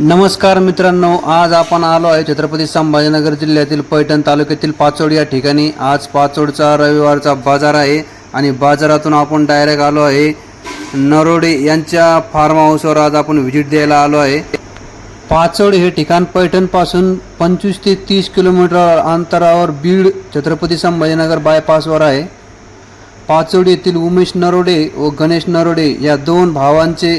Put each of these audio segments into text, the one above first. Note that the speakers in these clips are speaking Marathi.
नमस्कार मित्रांनो आज आपण आलो आहे छत्रपती संभाजीनगर जिल्ह्यातील पैठण तालुक्यातील पाचोड या ठिकाणी. आज पाचोडचा रविवारचा बाजार आहे आणि बाजारातून आपण डायरेक्ट आलो आहे. नरोडे यांच्या फार्म हाऊसवर आज आपण व्हिजिट द्यायला आलो आहे. पाचोड हे ठिकाण पैठणपासून पंचवीस ते तीस किलोमीटर अंतरावर बीड छत्रपती संभाजीनगर बायपासवर आहे. पाचोड येथील उमेश नरोडे व गणेश नरोडे या दोन भावांचे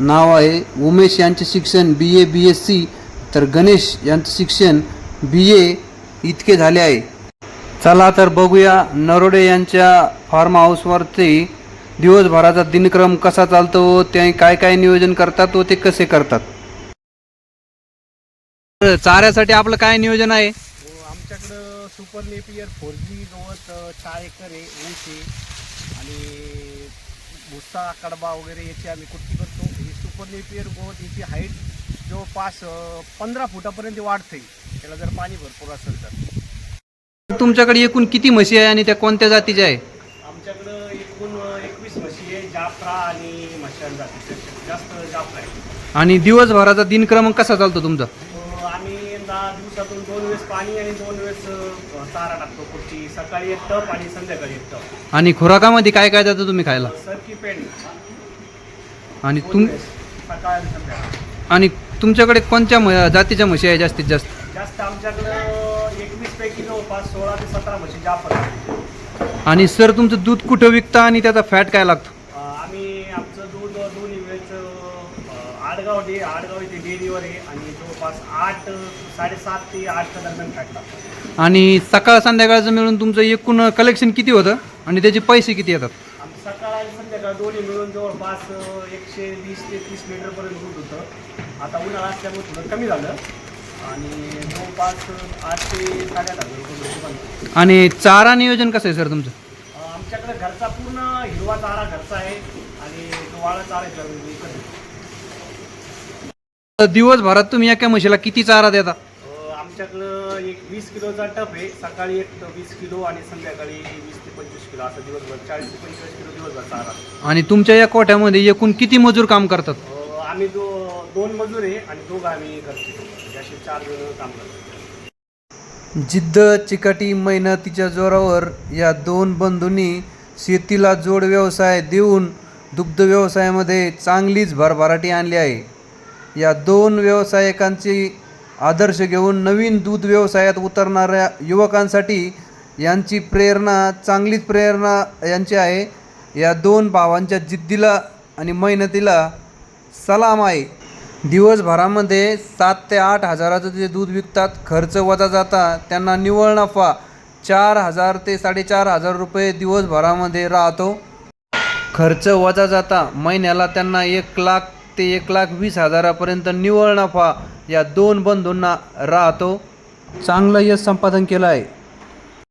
नाव आहे. उमेश यांचे शिक्षण बी ए बी एस सी तर गणेश यांचं शिक्षण बी ए इतके झाले आहे. चला तर बघूया नरोडे यांच्या फार्म हाऊसवरती दिवसभराचा दिनक्रम कसा चालतो व ते काय काय नियोजन करतात व ते कसे करतात? चाऱ्यासाठी आपलं काय नियोजन आहे? आमच्याकडं सुपर नेपियर फोर जी गवत चार एकर आहे ऊस आहे. आणि भुस्सा कडबा वगैरे याची आम्ही कुट्टी करतो. सुपर नेपियर गवत याची हाईट जवळपास पंधरा फुटापर्यंत वाढते. त्याला जर पाणी भरपूर असेल तर. तुमच्याकडे एकूण किती म्हशी आहे आणि त्या कोणत्या जातीच्या आहे? आमच्याकडं एकूण एकवीस म्हशी आहे. जाफरा आणि म्हशान जातीचे जास्त जाफरा आहे आणि दिवसभराचा दिनक्रम कसा चालतो तुमचा? आम्ही दिवसातून दोन वेळेस पाणी आणि दोन वेळेस चारा टाकतो कुट्टी सकाळी एक टप आणि संध्याकाळी एक टप. आणि खुराकामध्ये काय काय जातं तुम्ही खायला? सरकी पेंड. आणि तुम आणि तुमच्याकडे कोणत्या म- जातीच्या म्हशी आहे जास्तीत जास्त? जास्त आमच्याकडं एकवीस पैकी जवळपास सोळा ते सतरा म्हशी जाफर. आणि सर तुमचं दूध कुठं विकता आणि त्याचा फॅट काय लागतो? अं, आम्ही आमचं दूध दोन्ही वेळेचं अं, आडगाव डे आडगाव इथे डेअरीवर आहे आणि जवळपास आठ साडेसात ते आठच्या दरम्यान फॅट लागतं. आणि सकाळ संध्याकाळचं मिळून तुमचं एकूण कलेक्शन किती होतं? आणि त्याचे पैसे किती येतात आमचं सकाळ आणि संध्याकाळ दोन्ही मिळून जवळपास एकशे वीस ते तीस लिटरपर्यंत दूध होतं. आता उन्हाळा असल्यामुळे थोडं कमी झालं. आणि जवळपास आठ ते साडेआठ हजार रुपये दूध बनतं. आणि चारा नियोजन कसं आहे सर तुमचं? अ, आमच्याकडे घरचा पूर्ण हिरवा चारा घरचा आहे. आणि तो वाळा चारा आहे आहे. तर दिवसभरात तुम्ही एका म्हशीला किती चारा देता? आमच्याकडं एक वीस किलोचा टप आहे. सकाळी एक वीस किलो आणि संध्याकाळी वीस ते पंचवीस किलो. असं दिवसभर चाळीस ते पंचवीस किलो दिवसभर चारा. आणि तुमच्या या कोठ्यामध्ये एकूण किती मजूर काम करतात? अ, आम्ही दो दोन मजूर आहे आणि दोघं आम्ही म्हणजे असे चार जण काम करतो जिद्द चिकाटी मेहनतीच्या जोरावर या दोन बंधूंनी शेतीला जोड व्यवसाय देऊन दुग्ध व्यवसायामध्ये चांगलीच भरभराटी आणली आहे. या दोन व्यावसायिकांची आदर्श घेऊन नवीन दूध व्यवसायात उतरणाऱ्या युवकांसाठी यांची प्रेरणा चांगलीच प्रेरणा यांची आहे. या दोन भावांच्या जिद्दीला आणि मेहनतीला सलाम आहे. दिवसभरामध्ये सात ते आठ हजाराचं जे दूध विकतात खर्च वजा जाता त्यांना निव्वळ नफा चार हजार ते साडेचार हजार रुपये दिवसभरामध्ये राहतो. खर्च वजा जाता महिन्याला त्यांना एक लाख ते एक लाख वीस हजारापर्यंत निव्वळ नफा या दोन बंधूंना राहतो. चांगलं यश संपादन केलं आहे